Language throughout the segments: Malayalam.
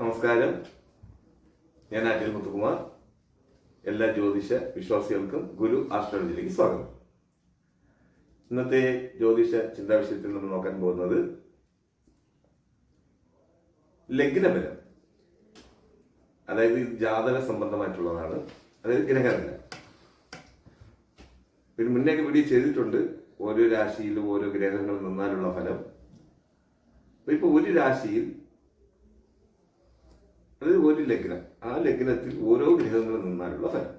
നമസ്കാരം. ഞാൻ ആറ്റിൽ മുത്തുകുമാർ. എല്ലാ ജ്യോതിഷ വിശ്വാസികൾക്കും ഗുരു ആസ്ട്രോളജിയിലേക്ക് സ്വാഗതം. ഇന്നത്തെ ജ്യോതിഷ ചിന്താ വിഷയത്തിൽ നമ്മൾ നോക്കാൻ പോകുന്നത് ലഗ്നബലം. അതായത് ജാതക സംബന്ധമായിട്ടുള്ളതാണ്. അതായത് ഗ്രഹബലം. പിന്നെ മുന്നേ വീഡിയോ ചെയ്തിട്ടുണ്ട്. ഓരോ രാശിയിലും ഓരോ ഗ്രഹങ്ങൾ നിന്നാലുള്ള ഫലം. ഇപ്പൊ ഒരു രാശിയിൽ അതായത് ഒരു ലഗ്നം. ആ ലഗ്നത്തിൽ ഓരോ ഗ്രഹങ്ങളും നിന്നാലുള്ള ഫലം.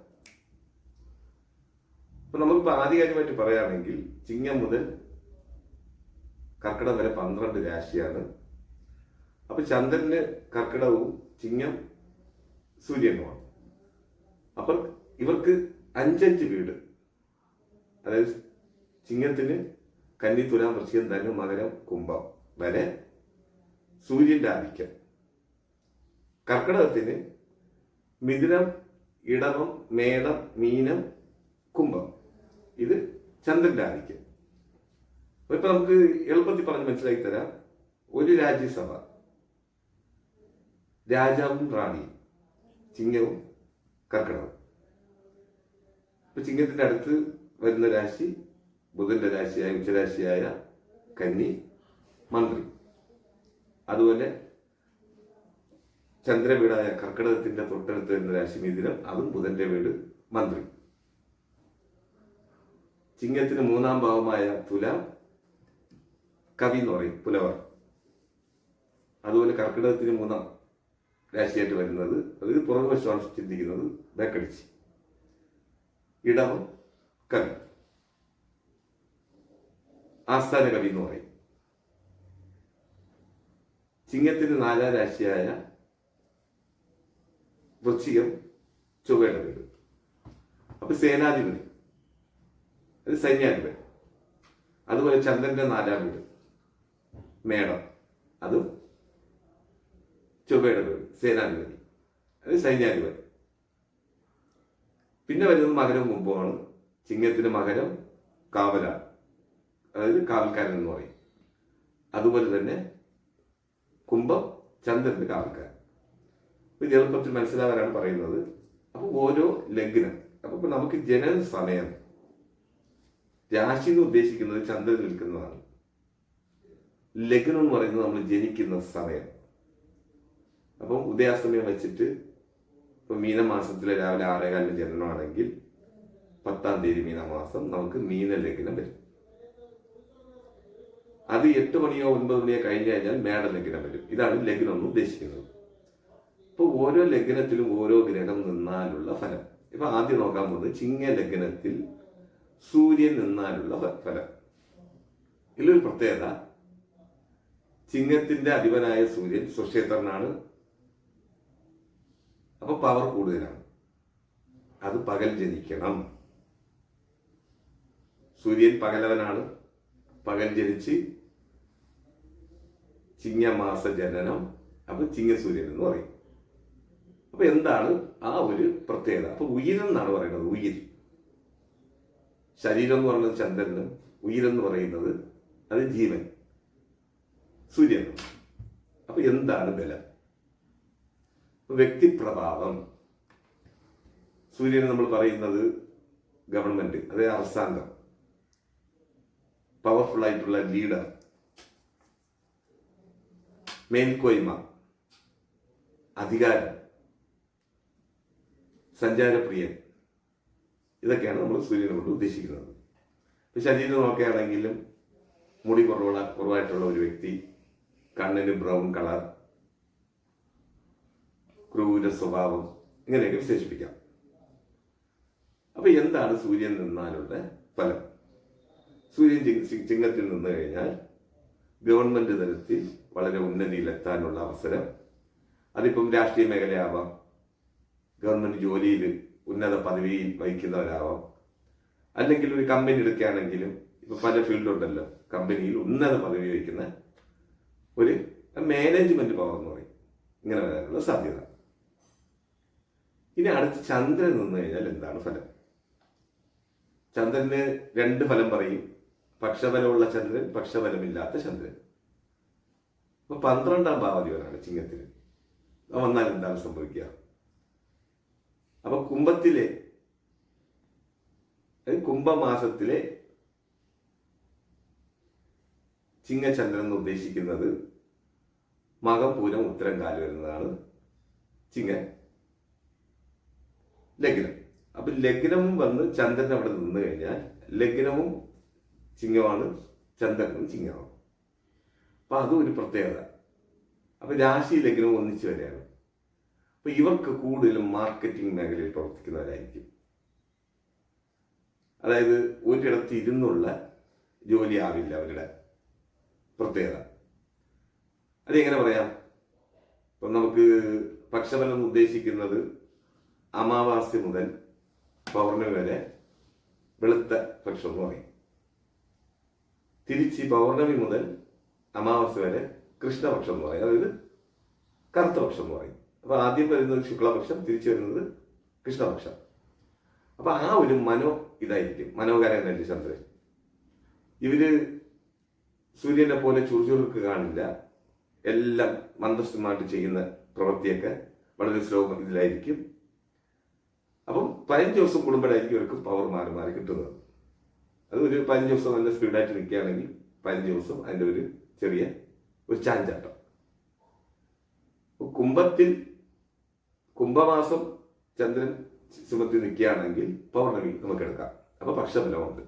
അപ്പൊ നമുക്കിപ്പോ ആധികാരികമായിട്ട് പറയുകയാണെങ്കിൽ ചിങ്ങം മുതൽ കർക്കിടകം വരെ പന്ത്രണ്ട് രാശിയാണ്. അപ്പൊ ചന്ദ്രന് കർക്കിടകവും ചിങ്ങം സൂര്യനുമാണ്. അപ്പൊ ഇവർക്ക് അഞ്ചഞ്ച് വീട്. അതായത് ചിങ്ങത്തിന് കന്നി തുലാം വൃശ്ചികം ധനു മകരം കുംഭം വരെ സൂര്യന്റെ ആധിക്യം. കർക്കിടകത്തിന് മിഥുനം ഇടവം മേടം മീനം കുംഭം. ഇത് ചന്ദ്രനായിരിക്കും ഇപ്പൊ നമുക്ക് എളുപ്പത്തിൽ പറഞ്ഞ് മനസ്സിലാക്കി തരാം. ഒരു രാജ്യസഭ. രാജാവും റാണിയും ചിങ്ങവും കർക്കിടകവും. ഇപ്പൊ ചിങ്ങത്തിന്റെ അടുത്ത് വരുന്ന രാശി ബുധന്റെ രാശിയായ ഉച്ചരാശിയായ കന്നി മന്ത്രി. അതുപോലെ ചന്ദ്രവീടായ കർക്കിടകത്തിന്റെ തൊട്ടടുത്ത് വരുന്ന രാശി മിഥുനം അതും ബുധന്റെ വീട് മന്ത്രി. ചിങ്ങത്തിന് മൂന്നാം ഭാവമായ തുല കവി എന്ന് പറയും പുലവർ. അതുപോലെ കർക്കിടകത്തിന് മൂന്നാം രാശിയായിട്ട് വരുന്നത് അത് പുറകുവശമാണ് ചിന്തിക്കുന്നത് ബേക്കടിച്ച്. ഇടവം കവി. ആസ്ഥാന കവി എന്ന് പറയും. ചിങ്ങത്തിന് നാലാം രാശിയായ വൃശ്ചികം ചൊവ്വയുടെ വീട്. അപ്പൊ സേനാധിപതി അത് സൈന്യാധിപൻ അതുപോലെ ചന്ദ്രന്റെ നാലാം വീട് മേടം അതും ചൊവ്വയുടെ വീട് സേനാധിപതി അത് സൈന്യാധിപതി. പിന്നെ വരുന്നത് മകരം കുംഭമാണ്. ചിങ്ങത്തിന് മകരം കാവല അതായത് കാവൽക്കാരൻ എന്ന് പറയും. അതുപോലെ തന്നെ കുംഭം ചന്ദ്രന്റെ കാവൽക്കാരൻ. ഇത് എളുപ്പത്തിൽ മനസ്സിലാകാനാണ് പറയുന്നത്. അപ്പോൾ ഓരോ ലഗ്നം അപ്പോൾ ഇപ്പം നമുക്ക് ജനന സമയം. രാശി എന്ന് ഉദ്ദേശിക്കുന്നത് ചന്ദ്രൻ നിൽക്കുന്നതാണ്. ലഗ്നം എന്ന് പറയുന്നത് നമ്മൾ ജനിക്കുന്ന സമയം. അപ്പം ഉദയാസ്തമയം വെച്ചിട്ട് ഇപ്പം മീനമാസത്തിലെ രാവിലെ ആറേകാലിന് ജനനമാണെങ്കിൽ പത്താം തീയതി മീനമാസം നമുക്ക് മീന മീനലഗ്നം വരും. അത് എട്ട് മണിയോ ഒൻപത് മണിയോ കഴിഞ്ഞ് കഴിഞ്ഞാൽ മേടലഗ്നം വരും. ഇതാണ് ലഗ്നം എന്ന് ഉദ്ദേശിക്കുന്നത്. ഇപ്പൊ ഓരോ ലഗ്നത്തിലും ഓരോ ഗ്രഹം നിന്നാലുള്ള ഫലം. ഇപ്പൊ ആദ്യം നോക്കാൻ പോകുന്നത് ചിങ്ങ ലഗ്നത്തിൽ സൂര്യൻ നിന്നാലുള്ള ഫലം. ഇതിലൊരു പ്രത്യേകത ചിങ്ങത്തിന്റെ അധിപനായ സൂര്യൻ സ്വക്ഷേത്രനാണ്. അപ്പൊ പവർ കൂടുതലാണ്. അത് പകൽ ജനിക്കണം. സൂര്യൻ പകലവനാണ്. പകൽ ജനിച്ച് ചിങ്ങമാസ ജനനം. അപ്പൊ ചിങ്ങസൂര്യൻ എന്ന് പറയും. അപ്പൊ എന്താണ് ആ ഒരു പ്രത്യേകത? അപ്പൊ ഉയരെന്നാണ് പറയുന്നത് ഉയിർ ശരീരം എന്ന് പറയുന്നത് ചന്ദ്രനും ഉയരെന്ന് പറയുന്നത് അത് ജീവൻ സൂര്യൻ. അപ്പൊ എന്താണ് ബലം? വ്യക്തിപ്രഭാവം സൂര്യന് നമ്മൾ പറയുന്നത് ഗവൺമെന്റ് അതായത് അർസാംഗം പവർഫുൾ ആയിട്ടുള്ള ലീഡർ മേൽക്കോയ്മ. അധികാരം. സഞ്ചാരപ്രിയൻ. ഇതൊക്കെയാണ് നമ്മൾ സൂര്യനെ കൊണ്ട് ഉദ്ദേശിക്കുന്നത്. ഇപ്പം ശരീരം നോക്കുകയാണെങ്കിലും മുടി കുറവുള്ള കുറവായിട്ടുള്ള ഒരു വ്യക്തി കണ്ണിന് ബ്രൗൺ കളർ ക്രൂര സ്വഭാവം ഇങ്ങനെയൊക്കെ വിശേഷിപ്പിക്കാം. അപ്പൊ എന്താണ് സൂര്യൻ നിന്നാലുള്ള ഫലം? സൂര്യൻ ചിങ്ങത്തിൽ നിന്ന് കഴിഞ്ഞാൽ ഗവൺമെന്റ് തലത്തിൽ വളരെ ഉന്നതിയിലെത്താനുള്ള അവസരം. അതിപ്പം രാഷ്ട്രീയ മേഖലയാവാം ഗവൺമെന്റ് ജോലിയിൽ ഉന്നത പദവിയിൽ വഹിക്കുന്നവരാവാം. അല്ലെങ്കിൽ ഒരു കമ്പനി എടുക്കുകയാണെങ്കിലും ഇപ്പൊ പല ഫീൽഡുണ്ടല്ലോ കമ്പനിയിൽ ഉന്നത പദവി വഹിക്കുന്ന ഒരു മാനേജ്മെന്റ് പവർ എന്ന് പറയും. ഇങ്ങനെ വരാനുള്ള സാധ്യത. ഇനി അടുത്ത് ചന്ദ്രൻ നിന്ന് കഴിഞ്ഞാൽ എന്താണ് ഫലം? ചന്ദ്രന് രണ്ട് ഫലം പറയും. പക്ഷബലമുള്ള ചന്ദ്രൻ പക്ഷബലമില്ലാത്ത ചന്ദ്രൻ. അപ്പൊ പന്ത്രണ്ടാം ഭാവാധിപനാണ് ചിങ്ങത്തിന് വന്നാൽ എന്താണ് സംഭവിക്കുക? അപ്പൊ കുംഭത്തിലെ കുംഭമാസത്തിലെ ചിങ്ങചന്ദ്രൻ എന്ന് ഉദ്ദേശിക്കുന്നത് മകം പൂരം ഉത്തരം കാലം വരുന്നതാണ്. ചിങ്ങ ലഗ്നം. അപ്പൊ ലഗ്നവും വന്ന് ചന്ദ്രൻ അവിടെ നിന്ന് കഴിഞ്ഞാൽ ലഗ്നവും ചിങ്ങമാണ് ചന്ദ്രനും ചിങ്ങമാണ് അപ്പൊ അതും ഒരു പ്രത്യേകത. അപ്പൊ രാശി ലഗ്നവും ഒന്നിച്ചു വരെയാണ് അപ്പൊ ഇവർക്ക് കൂടുതലും മാർക്കറ്റിംഗ് മേഖലയിൽ പ്രവർത്തിക്കുന്നവരായിരിക്കും. അതായത് ഒരിടത്ത് ഇരുന്നുള്ള ജോലി ആവില്ല അവരുടെ പ്രത്യേകത. അതെങ്ങനെ പറയാം? ഇപ്പം നമുക്ക് പക്ഷബലം ഉദ്ദേശിക്കുന്നത് അമാവാസ്യ മുതൽ പൗർണമി വരെ വെളുത്ത പക്ഷം എന്ന് പറയും. തിരിച്ച് പൗർണമി മുതൽ അമാവാസ്യ വരെ കൃഷ്ണപക്ഷം എന്ന് പറയും. അതായത് കറുത്തപക്ഷം എന്ന് പറയും. അപ്പൊ ആദ്യം വരുന്നത് ശുക്ലപക്ഷം തിരിച്ചു വരുന്നത് കൃഷ്ണപക്ഷം. അപ്പൊ ആ ഒരു മനോ ഇതായിരിക്കും മനോഹരനല്ലേ ചന്ദ്രൻ. ഇവർ സൂര്യനെ പോലെ ചുറുചുറുക്ക് കാണില്ല. എല്ലാം മന്ദസ്ഥമായിട്ട് ചെയ്യുന്ന പ്രവൃത്തിയൊക്കെ വളരെ സ്ലോ ഇതിലായിരിക്കും. അപ്പം പതിനഞ്ച് ദിവസം കൂടുമ്പോഴായിരിക്കും ഇവർക്ക് പവർ മാറി മാറി കിട്ടുന്നത്. അത് ഒരു പതിനഞ്ച് ദിവസം നല്ല സ്പീഡായിട്ട് നിൽക്കുകയാണെങ്കിൽ പതിനഞ്ച് ദിവസം അതിന്റെ ഒരു ചെറിയ ഒരു ചാഞ്ചാട്ടം. കുംഭത്തിൽ കുംഭമാസം ചന്ദ്രൻ സിംഹത്തിൽ നിൽക്കുകയാണെങ്കിൽ പൗർണമി നമുക്ക് എടുക്കാം. അപ്പൊ പക്ഷബലമുണ്ട്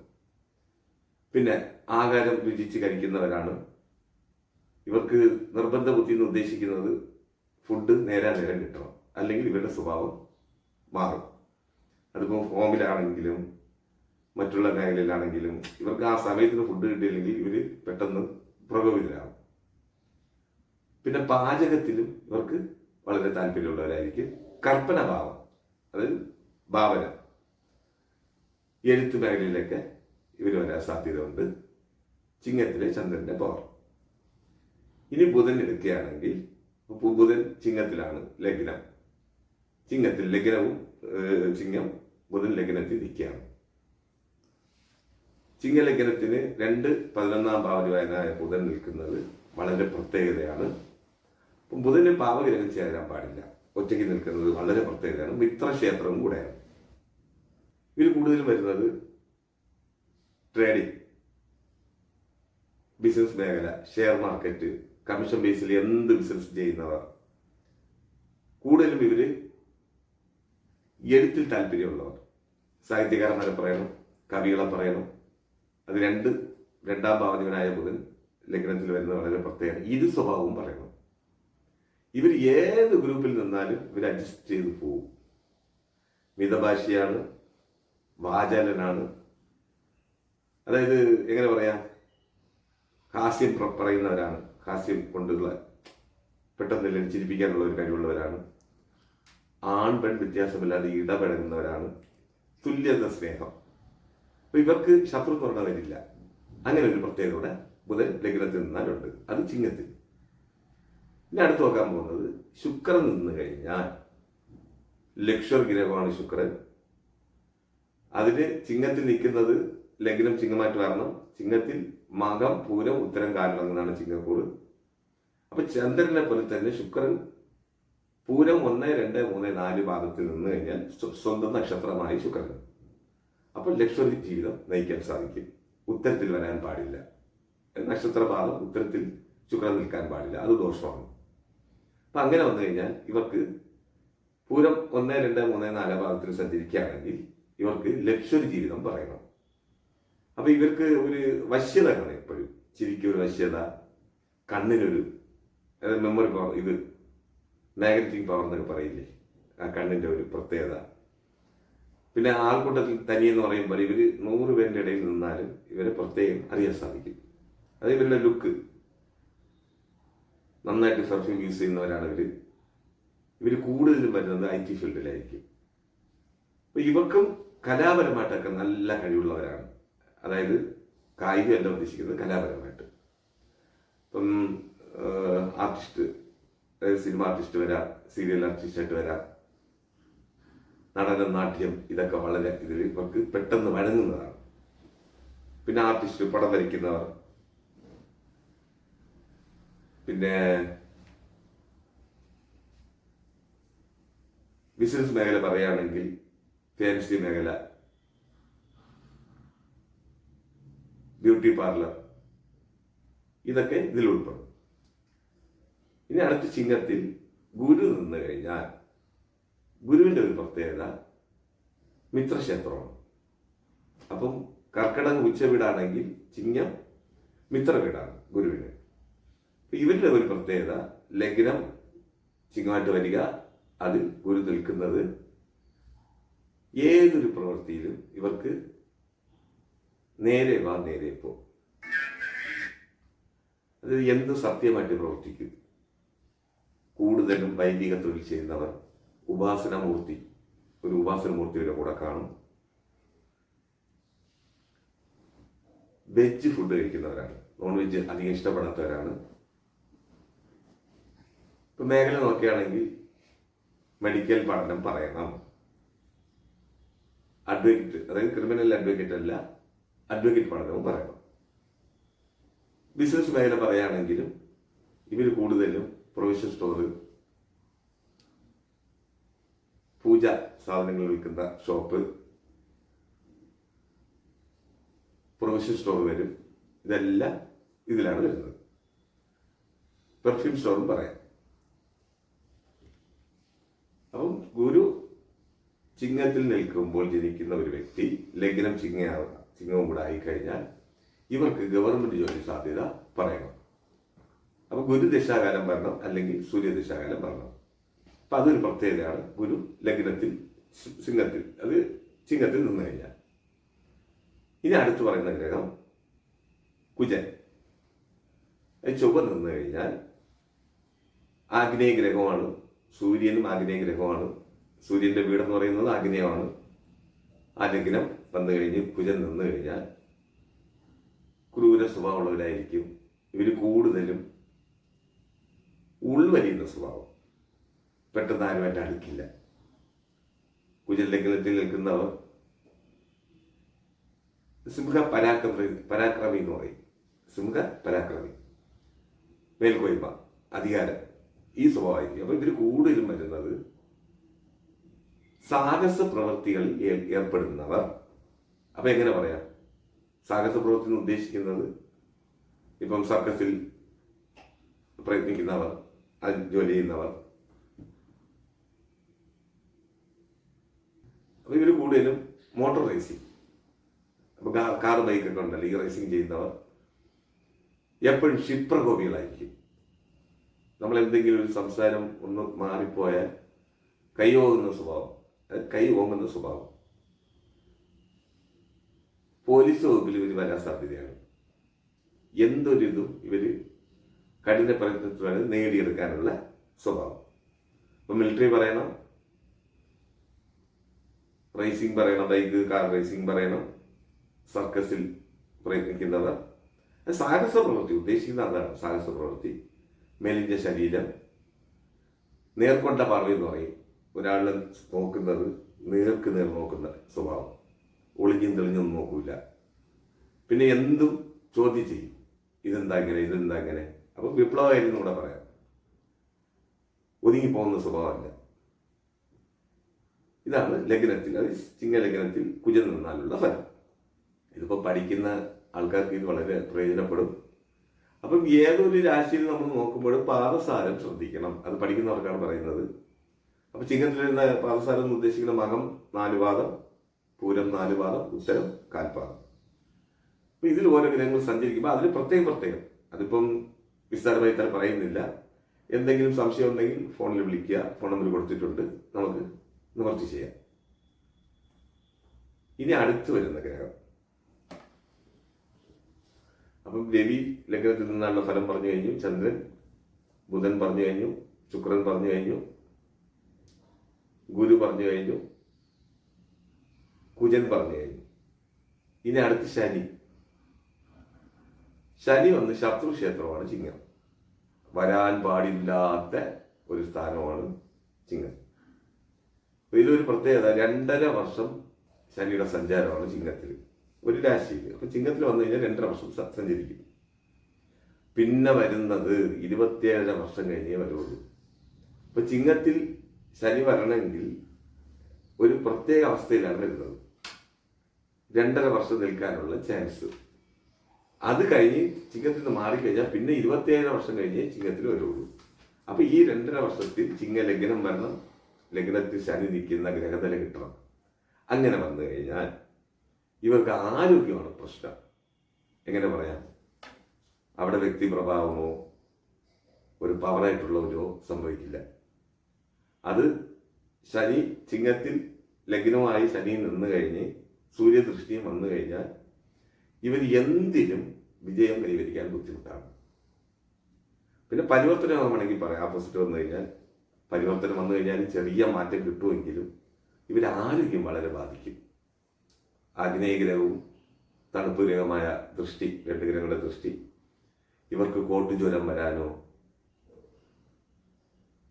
പിന്നെ ആഹാരം രുചിച്ച് കഴിക്കുന്നവരാണ്. ഇവർക്ക് നിർബന്ധ ബുദ്ധി എന്ന് ഉദ്ദേശിക്കുന്നത് ഫുഡ് നേരാ നേരം കിട്ടണം. അല്ലെങ്കിൽ ഇവരുടെ സ്വഭാവം മാറും. അതിപ്പോൾ ഫോമിലാണെങ്കിലും മറ്റുള്ള മേഖലയിലാണെങ്കിലും ഇവർക്ക് ആ സമയത്തിന് ഫുഡ് കിട്ടിയില്ലെങ്കിൽ ഇവർ പെട്ടെന്ന് പ്രകോപിതരാകും പിന്നെ പാചകത്തിലും ഇവർക്ക് വളരെ താല്പര്യമുള്ളവരായിരിക്കും. കർപ്പന ഭാവം അതായത് ഭാവന. എഴുത്ത് മേഖലയിലൊക്കെ ഇവർ വരാൻ സാധ്യതയുണ്ട്. ചിങ്ങത്തിലെ ചന്ദ്രന്റെ പവർ ഇനി ബുധൻ എടുക്കുകയാണെങ്കിൽ ബുധൻ ചിങ്ങത്തിലാണ് ലഗ്നം. ചിങ്ങത്തിൽ ലഗ്നവും ചിങ്ങം ബുധൻ ലഗ്നത്തിൽ നിൽക്കുകയാണ്. ചിങ്ങലഗ്നത്തിന് രണ്ട് പതിനൊന്നാം ഭാവതിവായനായ ബുധൻ നിൽക്കുന്നത് വളരെ പ്രത്യേകതയാണ്. ബുധന് പാവഗ്രഹം ചേരാൻ പാടില്ല. ഒറ്റയ്ക്ക് നിൽക്കുന്നത് വളരെ പ്രത്യേകതയാണ്. മിത്രക്ഷേത്രവും കൂടെയാണ്. ഇതിൽ കൂടുതലും വരുന്നത് ട്രേഡിംഗ് ബിസിനസ് മേഖല ഷെയർ മാർക്കറ്റ് കമ്മീഷൻ ബേസിൽ എന്ത് ബിസിനസ് ചെയ്യുന്നവർ. കൂടുതലും ഇവർ എഴുത്തിൽ താല്പര്യമുള്ളവർ. സാഹിത്യകാരന്മാരെ പറയണം കവികളെ പറയണം. അത് രണ്ട് രണ്ടാം ഭാവനികനായ ബുധൻ ലഗ്നത്തിൽ വരുന്ന വളരെ പ്രത്യേകം ഇത് സ്വഭാവവും പറയണം. ഇവർ ഏത് ഗ്രൂപ്പിൽ നിന്നാലും ഇവർ അഡ്ജസ്റ്റ് ചെയ്ത് പോകും മിതഭാഷിയാണ് വാചാലനാണ്. അതായത് എങ്ങനെ പറയാ? ഹാസ്യം പറയുന്നവരാണ്. ഹാസ്യം കൊണ്ടുള്ള പെട്ടെന്ന് ലഞ്ചിരിപ്പിക്കാനുള്ള ചിരിപ്പിക്കാനുള്ള ഒരു കഴിവുള്ളവരാണ്. ആൺ പെൺ വ്യത്യാസമില്ലാതെ ഇടപഴകുന്നവരാണ്. തുല്യത സ്നേഹം. അപ്പൊ ഇവർക്ക് ശത്രുത്വം വരില്ല അങ്ങനെ ഒരു പ്രത്യേകത ബുധൻ ലഗ്നത്തിൽ നിന്നാലുണ്ട്. അത് ചിങ്ങത്തിൽ. ഇനി അടുത്ത് നോക്കാൻ പോകുന്നത് ശുക്രൻ നിന്ന് കഴിഞ്ഞാൽ ലക്ഷർ ഗ്രഹമാണ് ശുക്രൻ. അതിൽ ചിങ്ങത്തിൽ നിൽക്കുന്നത് ലഗ്നം ചിങ്ങമായിട്ട് വരണം. ചിങ്ങത്തിൽ മകം പൂരം ഉത്തരം കാരണങ്ങളാണ് ചിങ്ങക്കൂറ്. അപ്പൊ ചന്ദ്രനെ പോലെ തന്നെ ശുക്രൻ പൂരം ഒന്ന് രണ്ട് മൂന്ന് നാല് ഭാഗത്തിൽ നിന്ന് കഴിഞ്ഞാൽ സ്വന്തം നക്ഷത്രമായി ശുക്രൻ. അപ്പോൾ ലക്ഷറി ജീവിതം നയിക്കാൻ സാധിക്കും. ഉത്തരത്തിൽ വരാൻ പാടില്ല. നക്ഷത്രപാദം ഉത്തരത്തിൽ ശുക്രൻ നിൽക്കാൻ പാടില്ല. അത് ദോഷമാണ്. അപ്പൊ അങ്ങനെ വന്നു കഴിഞ്ഞാൽ ഇവർക്ക് പൂരം ഒന്ന് രണ്ട് മൂന്ന് നാല് ഭാഗത്തിൽ സഞ്ചരിക്കുകയാണെങ്കിൽ ഇവർക്ക് ലക്ഷറി ജീവിതം പറയണം. അപ്പൊ ഇവർക്ക് ഒരു വശ്യത കാണും എപ്പോഴും. ചിരിക്ക് ഒരു വശ്യത കണ്ണിനൊരു മെമ്മറി പവർ ഇത് മാഗ്നറ്റിക് പവർ എന്നൊക്കെ പറയില്ലേ? ആ കണ്ണിന്റെ ഒരു പ്രത്യേകത. പിന്നെ ആൾക്കൂട്ടത്തിൽ തനിയെന്ന് പറയുമ്പോൾ ഇവർ നൂറ് പേരുടെ ഇടയിൽ നിന്നാലും ഇവരെ പ്രത്യേകം അറിയാൻ സാധിക്കും. അത് ഇവരുടെ ലുക്ക് നന്നായിട്ട് പെർഫ്യൂം യൂസ് ചെയ്യുന്നവരാണ് ഇവർ ഇവർ കൂടുതലും വരുന്നത് ഐ ടി ഫീൽഡിലായിരിക്കും. അപ്പൊ ഇവർക്കും കലാപരമായിട്ടൊക്കെ നല്ല കഴിവുള്ളവരാണ്. അതായത് കായികമല്ല ഉദ്ദേശിക്കുന്നത് കലാപരമായിട്ട്. ഇപ്പം ആർട്ടിസ്റ്റ് സിനിമ ആർട്ടിസ്റ്റ് വരാം സീരിയൽ ആർട്ടിസ്റ്റായിട്ട് വരാം. നടനം നാട്യം ഇതൊക്കെ വളരെ ഇതിൽ ഇവർക്ക് പെട്ടെന്ന് വഴങ്ങുന്നതാണ്. പിന്നെ ആർട്ടിസ്റ്റ് പടം വരയ്ക്കുന്നവർ പിന്നെ ബിസിനസ് മേഖല പറയുകയാണെങ്കിൽ ഫാൻസി മേഖല ബ്യൂട്ടി പാർലർ ഇതൊക്കെ ഇതിൽ ഉൾപ്പെടും. ഇനി അടുത്ത ചിങ്ങത്തിൽ ഗുരു നിന്ന് കഴിഞ്ഞാൽ ഗുരുവിന്റെ ഒരു പ്രത്യേകത മിത്രക്ഷേത്രമാണ്. അപ്പം കർക്കിടക ഉച്ചവീടാണെങ്കിൽ ചിങ്ങം മിത്രവീടാണ് ഗുരുവിന്. ഇവരുടെ ഒരു പ്രത്യേകത ലഗ്നം ചിങ്ങമായിട്ട് വരിക അതിൽ ഗുരു നിൽക്കുന്നത് ഏതൊരു പ്രവൃത്തിയിലും ഇവർക്ക് നേരെ വാ നേരെ പോ. അത് എന്ത് സത്യമായിട്ട് പ്രവർത്തിക്കും? കൂടുതലും വൈദിക തൊഴിൽ ചെയ്യുന്നവർ ഉപാസനമൂർത്തി ഒരു ഉപാസനമൂർത്തിയുടെ കൂടെ കാണും. വെജ് ഫുഡ് കഴിക്കുന്നവരാണ്. നോൺ വെജ് അധികം ഇഷ്ടപ്പെടാത്തവരാണ്. ഇപ്പൊ മേഖല നോക്കുകയാണെങ്കിൽ മെഡിക്കൽ പഠനം പറയണം. അഡ്വക്കേറ്റ് അതായത് ക്രിമിനൽ അഡ്വക്കേറ്റ് അല്ല അഡ്വക്കേറ്റ് പഠനവും പറയണം. ബിസിനസ് മേഖല പറയുകയാണെങ്കിലും ഇവർ കൂടുതലും പ്രൊവിഷൻ സ്റ്റോർ പൂജ സാധനങ്ങൾ വിൽക്കുന്ന ഷോപ്പ് പ്രൊവിഷൻ സ്റ്റോർ വരും. ഇതെല്ലാം ഇതിലാണ് വരുന്നത്. പെർഫ്യൂം സ്റ്റോറും പറയാം. അപ്പം ഗുരു ചിങ്ങത്തിൽ നിൽക്കുമ്പോൾ ജനിക്കുന്ന ഒരു വ്യക്തി ലഗ്നം ചിങ്ങ ചിങ്ങവും കൂടെ ആയിക്കഴിഞ്ഞാൽ ഇവർക്ക് ഗവൺമെന്റ് ജോലി സാധ്യത പറയണം അപ്പൊ ഗുരു ദശാകാലം വരണം അല്ലെങ്കിൽ സൂര്യദശാകാലം വരണം. അപ്പൊ അതൊരു പ്രത്യേകതയാണ് ഗുരു ലഗ്നത്തിൽ സിംഹത്തിൽ അത് ചിങ്ങത്തിൽ നിന്ന് കഴിഞ്ഞാൽ. ഇനി അടുത്ത് പറയുന്ന ഗ്രഹം കുജൻ. ചൊവ്വ നിന്ന് കഴിഞ്ഞാൽ ആഗ്നേയ ഗ്രഹമാണ് സൂര്യനും ആഗ്നേയ ഗ്രഹമാണ് സൂര്യന്റെ വീടെന്ന് പറയുന്നത് ആഗ്നേയമാണ്. ആ വന്നു കഴിഞ്ഞ് കുജൻ നിന്ന് കഴിഞ്ഞാൽ ക്രൂര സ്വഭാവമുള്ളവരായിരിക്കും. ഇവർ കൂടുതലും ഉൾവലിയുന്ന സ്വഭാവം. പെട്ടെന്ന് ആരുമായിട്ട് അടുക്കില്ല. കുജൻ ലഗ്നത്തിൽ നിൽക്കുന്നവർ സിംഹ പരാക്രമി പരാക്രമി എന്ന് പറയും. സിംഹ പരാക്രമി മേൽക്കോയ്മ അധികാരം. ഈ സ്വഭാവമായിരിക്കും അപ്പൊ ഇവർ കൂടുതലും വരുന്നത് സാഹസ പ്രവൃത്തികളിൽ ഏർപ്പെടുന്നവർ. അപ്പൊ എങ്ങനെ പറയാം? സാഹസ പ്രവൃത്തി എന്ന് ഉദ്ദേശിക്കുന്നത് ഇപ്പം സർക്കസിൽ പ്രയത്നിക്കുന്നവർ ജോലി ചെയ്യുന്നവർ. അപ്പൊ ഇവർ കൂടുതലും മോട്ടോർ റേസിംഗ് അപ്പൊ കാ- കാർ ബൈക്കൊക്കെ ഉണ്ടല്ലോ ഈ റേസിംഗ് ചെയ്യുന്നവർ. എപ്പോഴും ക്ഷിപ്രകോപികളായിരിക്കും. നമ്മൾ എന്തെങ്കിലും ഒരു സംസാരം ഒന്ന് മാറിപ്പോയാൽ കൈ ഓങ്ങുന്ന സ്വഭാവം കൈ ഓങ്ങുന്ന സ്വഭാവം. പോലീസ് വകുപ്പിൽ ഇവർ വരാൻ സാധ്യതയാണ്. എന്തൊരിതും ഇവർ കഠിന പ്രയത്നത്തിലാണ് നേടിയെടുക്കാനുള്ള സ്വഭാവം. ഇപ്പൊ മിലിറ്ററി പറയണം റേസിംഗ് പറയണം ബൈക്ക് കാർ റേസിംഗ് പറയണം സർക്കസിൽ പ്രയത്നിക്കുന്നവർ. സാഹസ പ്രവൃത്തി ഉദ്ദേശിക്കുന്ന അതാണ് സാഹസ പ്രവൃത്തി. മെലിഞ്ഞ ശരീരം. നേർക്കൊണ്ട പാർവി എന്ന് പറയും. ഒരാളെ നോക്കുന്നത് നേർക്ക് നേർ നോക്കുന്ന സ്വഭാവം. ഒളിഞ്ഞും തെളിഞ്ഞൊന്നും നോക്കൂല. പിന്നെ എന്തും ചോദ്യം ചെയ്യും. ഇതെന്താ ഇങ്ങനെ ഇതെന്താ ഇങ്ങനെ അപ്പൊ വിപ്ലവമായിരുന്നു കൂടെ പറയാം. ഒതുങ്ങിപ്പോകുന്ന സ്വഭാവമല്ല. ഇതാണ് ലഗ്നത്തിൽ അത് ചിങ്ങ ലഗ്നത്തിൽ കുജൻ നിന്നാലുള്ള ഫലം. ഇതിപ്പോ പഠിക്കുന്ന ആൾക്കാർക്ക് ഇത് വളരെ പ്രയോജനപ്പെടും. അപ്പം ഏതൊരു രാശിയിൽ നമ്മൾ നോക്കുമ്പോഴും പാദസാരം ശ്രദ്ധിക്കണം. അത് പഠിക്കുന്നവർക്കാണ് പറയുന്നത്. അപ്പൊ ചിങ്ങത്തിൽ വരുന്ന പാദസാരം എന്ന് ഉദ്ദേശിക്കുന്ന മകം നാല് പാദം പൂരം നാല് പാദം ഉത്തരം കാൽപാദം. അപ്പൊ ഇതിൽ ഓരോ ഗ്രഹങ്ങൾ സഞ്ചരിക്കുമ്പോൾ അതിൽ പ്രത്യേകം പ്രത്യേകം. അതിപ്പം വിസ്താരമായി തന്നെ പറയുന്നില്ല. എന്തെങ്കിലും സംശയം ഉണ്ടെങ്കിൽ ഫോണിൽ വിളിക്കുക ഫോൺ നമ്പർ കൊടുത്തിട്ടുണ്ട്. നമുക്ക് നിവർത്തി ചെയ്യാം. ഇനി അടുത്ത് വരുന്ന ഗ്രഹം. അപ്പം രവി ലഗ്നത്തിൽ നിന്നുള്ള ഫലം പറഞ്ഞു കഴിഞ്ഞു. ചന്ദ്രൻ ബുധൻ പറഞ്ഞു കഴിഞ്ഞു ശുക്രൻ പറഞ്ഞു കഴിഞ്ഞു ഗുരു പറഞ്ഞു കഴിഞ്ഞു കുജൻ പറഞ്ഞു കഴിഞ്ഞു. ഇനി അടുത്ത് ശനി. ശനി വന്ന് ശത്രു ക്ഷേത്രമാണ് ചിങ്ങം. വരാൻ പാടില്ലാത്ത ഒരു സ്ഥാനമാണ് ചിങ്ങം. ഇതിലൊരു പ്രത്യേകത രണ്ടര വർഷം ശനിയുടെ സഞ്ചാരമാണ് ചിങ്ങത്തിൽ. ഒരു രാശിയിൽ അപ്പം ചിങ്ങത്തിൽ വന്നു കഴിഞ്ഞാൽ രണ്ടര വർഷം സഞ്ചരിക്കും പിന്നെ വരുന്നത് ഇരുപത്തിയേഴര വർഷം കഴിഞ്ഞേ വരുള്ളൂ. അപ്പം ചിങ്ങത്തിൽ ശനി വരണമെങ്കിൽ ഒരു പ്രത്യേക അവസ്ഥയിലാണ് വരുന്നത്. രണ്ടര വർഷം നിൽക്കാനുള്ള ചാൻസ് അത് കഴിഞ്ഞ് ചിങ്ങത്തിൽ നിന്ന് മാറിക്കഴിഞ്ഞാൽ പിന്നെ ഇരുപത്തിയേഴ് വർഷം കഴിഞ്ഞേ ചിങ്ങത്തിൽ വരുള്ളൂ. അപ്പൊ ഈ രണ്ടര വർഷത്തിൽ ചിങ്ങ ലഗ്നം വരണം. ലഗ്നത്തിൽ ശനി നിൽക്കുന്ന ഗ്രഹനില കിട്ടണം. അങ്ങനെ വന്നു കഴിഞ്ഞാൽ ഇവർക്ക് ആരോഗ്യമാണ് പ്രശ്നം. എങ്ങനെ പറയാം? അവിടെ വ്യക്തി പ്രഭാവമോ ഒരു പവറായിട്ടുള്ളവരോ സംഭവിക്കില്ല. അത് ശനി ചിങ്ങത്തിൽ ലഗ്നമായി ശനി നിന്ന് കഴിഞ്ഞ് സൂര്യദൃഷ്ടിയും വന്നു കഴിഞ്ഞാൽ ഇവർ എന്തിനും വിജയം കൈവരിക്കാൻ ബുദ്ധിമുട്ടാണ്. പിന്നെ പരിവർത്തനം വേണമെങ്കിൽ പറയാം. ഓപ്പോസിറ്റ് വന്നു കഴിഞ്ഞാൽ പരിവർത്തനം വന്നു കഴിഞ്ഞാൽ ചെറിയ മാറ്റം കിട്ടുമെങ്കിലും ഇവരെ ആരോഗ്യം വളരെ ബാധിക്കും. ആഗ്നേയ ഗ്രഹവും തണുപ്പ് ഗ്രഹമായ ദൃഷ്ടി രണ്ട് ഗ്രഹങ്ങളുടെ ദൃഷ്ടി. ഇവർക്ക് കോട്ടു ജ്വരം വരാനോ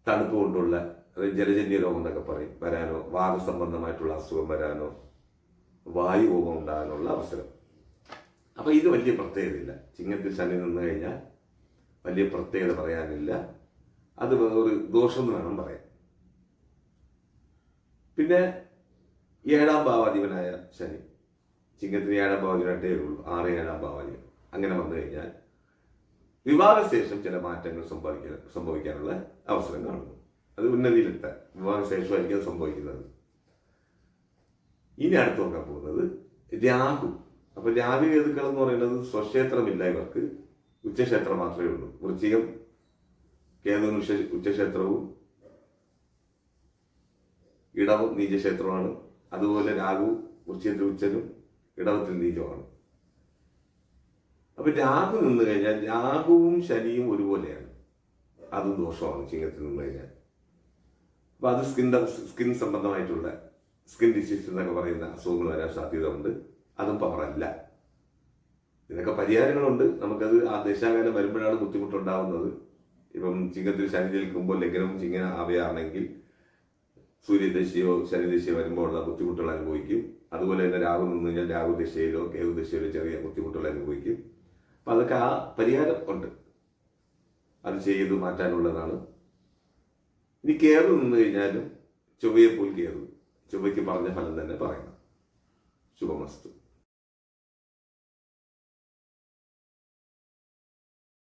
തണുപ്പ് കൊണ്ടുള്ള അതായത് ജലജന്യ രോഗം എന്നൊക്കെ പറയും വരാനോ വാദസംബന്ധമായിട്ടുള്ള അസുഖം വരാനോ വായു വായുകോപം ഉണ്ടാകാനുള്ള അവസരം. അപ്പൊ ഇത് വലിയ പ്രത്യേകതയില്ല. ചിങ്ങത്തിൽ ശനി നിന്ന് കഴിഞ്ഞാൽ വലിയ പ്രത്യേകത പറയാനില്ല. അത് ഒരു ദോഷം എന്ന് വേണം പറയാൻ. പിന്നെ ഏഴാം ഭാവാധിപനായ ശനി. ചിങ്ങത്തിന് ഏഴാം രണ്ടേ ഉള്ളൂ ആറ് ഏഴാം ഭാവാധിപൻ അങ്ങനെ വന്നു കഴിഞ്ഞാൽ വിവാഹശേഷം ചില മാറ്റങ്ങൾ സംഭവിക്കാൻ സംഭവിക്കാനുള്ള അവസരം കാണുന്നു. അത് ഉന്നതിയിലെത്താൻ വിവാഹശേഷമായിരിക്കും അത് സംഭവിക്കുന്നത്. ഇനി അടുത്ത് നോക്കാൻ പോകുന്നത് രാഹു. അപ്പൊ രാഹു കേതുക്കൾ എന്ന് പറയുന്നത് സ്വക്ഷേത്രമില്ല ഇവർക്ക്. ഉച്ചക്ഷേത്രം മാത്രമേ ഉള്ളൂ. വൃശ്ചികം കേതു ഉച്ച ഉച്ചക്ഷേത്രവും ഇടവും നീചക്ഷേത്രമാണ് അതുപോലെ രാഹു വൃശ്ചികത്തിൽ ഉച്ചനും ഇടവത്തിൽ നീചമാണ് അപ്പൊ രാഹു നിന്ന് കഴിഞ്ഞാൽ രാഹുവും ശനിയും ഒരുപോലെയാണ്. അതും ദോഷമാണ് ചിങ്ങത്തിൽ നിന്ന് കഴിഞ്ഞാൽ. അപ്പൊ അത് സ്കിൻ സ്കിൻ സംബന്ധമായിട്ടുള്ള സ്കിൻ ഡിസീസ് എന്നൊക്കെ പറയുന്ന അസുഖങ്ങൾ വരാൻ സാധ്യത ഉണ്ട് അതും പവറല്ല ഇതിനൊക്കെ പരിഹാരങ്ങളുണ്ട്. നമുക്കത് ആ ദശാകാലം വരുമ്പോഴാണ് ബുദ്ധിമുട്ടുണ്ടാവുന്നത്. ഇപ്പം ചിങ്ങത്തിൽ ശനി നിൽക്കുമ്പോൾ ലഗ്നം ചിങ്ങന ആവുകയാണെങ്കിൽ സൂര്യദശയോ ശനിദശയോ വരുമ്പോൾ ഉള്ള ബുദ്ധിമുട്ടുകൾ അനുഭവിക്കും. അതുപോലെ തന്നെ രാഹു നിന്ന് കഴിഞ്ഞാൽ രാഹു ദിശയിലോ കേതു ദിശയിലോ ചെറിയ ബുദ്ധിമുട്ടുകൾ അനുഭവിക്കും. അപ്പം അതൊക്കെ ആ പരിഹാരം ഉണ്ട്. അത് ചെയ്ത് മാറ്റാനുള്ളതാണ്. ഇനി കേതു നിന്ന് കഴിഞ്ഞാലും ചൊവ്വയെ കേറു ചൊവ്വയ്ക്ക് പറഞ്ഞ ഫലം തന്നെ പറയണം ശുഭമസ്തു.